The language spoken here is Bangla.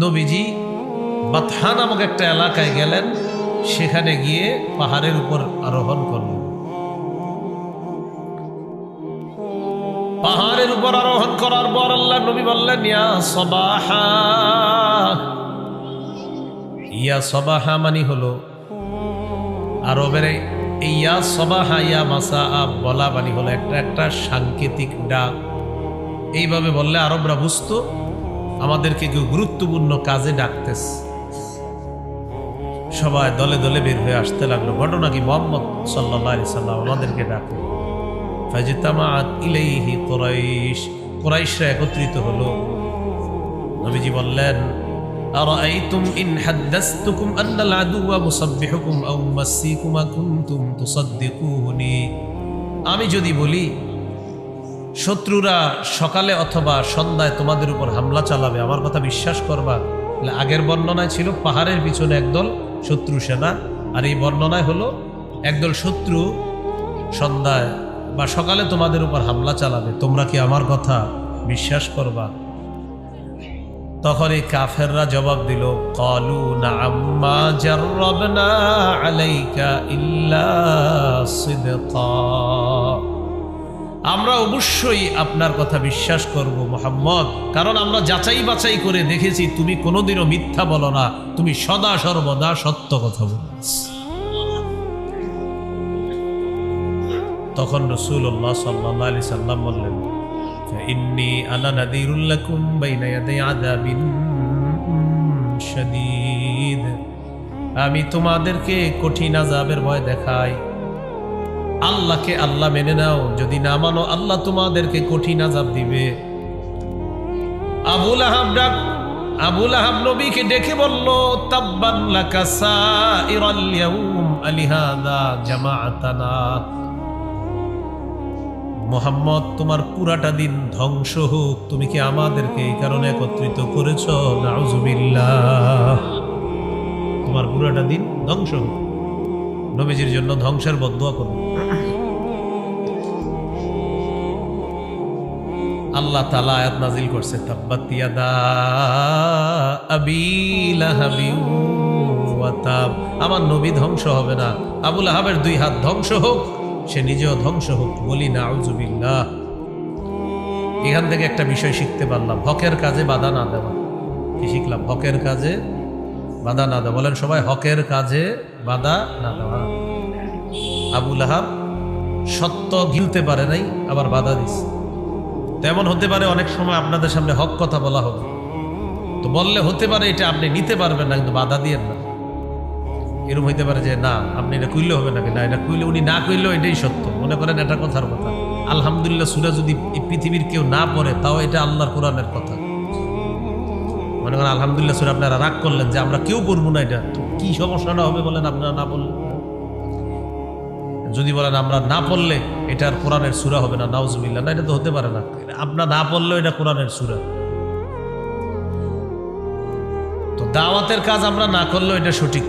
নবীজি বাতহা নামক একটা এলাকায় গেলেন, সেখানে গিয়ে পাহাড়ের উপর আরোহণ করলেন। পাহাড়ের উপর আরোহণ করার পর আল্লাহ নবী বললেন, ইয়া সবাহা। ইয়া সবাহা মানি হলো, আরবের ইয়া সবাহা ইয়া মাসা বলা মানি হলো একটা একটা সাংকেতিক ডাক। এইভাবে বললে আরবরা বুঝতো আমাদেরকে কেউ গুরুত্বপূর্ণ কাজে ডাকতেস সবাই দলে দলে বের হয়ে আসতে লাগলো ঘটনা কি মোহাম্মদ সাল্লাহ আলি সাল্লাম আমাদেরকে ডাকে ফাজিতামাত ইলাইহি কোরাইশ কোরাইশরা একত্রিত হলো নবীজি বললেন أرأيتم إن حدثتكم أن العدو مصبحكم أو مسيكم كنتم تصدقوني আমি যদি বলি শত্রুরা সকালে অথবা সন্ধ্যায় তোমাদের উপর হামলা চালাবে। আমার কথা বিশ্বাস করবা। আগের বর্ণনায় ছিল পাহাড়ের পিছনে একদল শত্রু সেনা, আর এই বর্ণনায় হলো একদল শত্রু সন্ধ্যায় বা সকালে তোমাদের উপর হামলা চালাবে। তোমরা কি আমার কথা বিশ্বাস করবা? তখন এই কাফেররা জবাব দিল, কলু না আলাইকা ইল্লা আমরা অবশ্যই আপনার কথা বিশ্বাস করব, মোহাম্মদ। কারণ আমরা যাচাই বাছাই করে দেখেছি তুমি কোনোদিনও মিথ্যা বলো না। তুমি সদা সর্বদা সত্য কথা বলো। তখন রসুল্লাহ সাল্লাহ আলি সাল্লাম বললেন ইন্নি আলা নাদিরুল্লাকুম আযাবিন আমি তোমাদেরকে কঠিন আজাবের ভয় দেখাই। আল্লাহকে আল্লাহ মেনে নাও। যদি না মানো, আল্লাহ তোমাদেরকে কঠিন আযাব দিবে। আবুল আহাব ডাক, আবুল আহাব নবীকে ডেকে বলল মোহাম্মদ, তোমার পুরাটা দিন ধ্বংস হোক। তুমি কি আমাদেরকে এই কারণে একত্রিত করেছ? তোমার পুরাটা দিন ধ্বংস হোক। নবীজির জন্য ধ্বংসের বদুয়া করো। আল্লাহ তালা আয়াত নাজিল করছে আমার নবী ধ্বংস হবে না আবুল আহাবের দুই হাত ধ্বংস হোক, সে নিজেও ধ্বংস হোক, বলি না আউজুবিল্লাহ এখান থেকে একটা বিষয় শিখতে পারলাম, হকের কাজে বাধা না দেওয়া। কি শিখলাম? হকের কাজে বাধা না দেওয়া। বলেন সবাই, হকের কাজে বাধা না দেওয়া। আবুল আহাব সত্য গিলতে পারে নাই, আবার বাধা দিছে। তেমন হতে পারে অনেক সময় আপনাদের সামনে হক কথা বলা হবে তো বললে হতে পারে এটা আপনি নিতে পারবেন না, কিন্তু বাধা দিয়েন না। এরকম হইতে পারে যে, না, আপনি এটা কইলে হবে নাকি না, এটা কইলে উনি না কইলেও এটাই সত্য। মনে করেন এটা কথার কথা। আলহামদুলিল্লাহ, সুরা যদি পৃথিবীর কেউ না পড়ে, তাও এটা আল্লাহর কোরআনের কথা। মনে করেন আলহামদুলিল্লাহ, সুরা আপনারা রাগ করলেন যে, আমরা কেউ পড়ব না এটা। কি সমস্যাটা হবে বলেন, আপনারা না বললেন যদি বলেন, আমরা না পড়লে এটা আর কোরআনের সুরা হবে না নাউজবিল্লা না, এটা তো হতে পারে না। আপনার না পড়লেও এটা কোরআনের সুরা। তো দাওয়াতের কাজ আমরা না করলেও এটা সঠিক।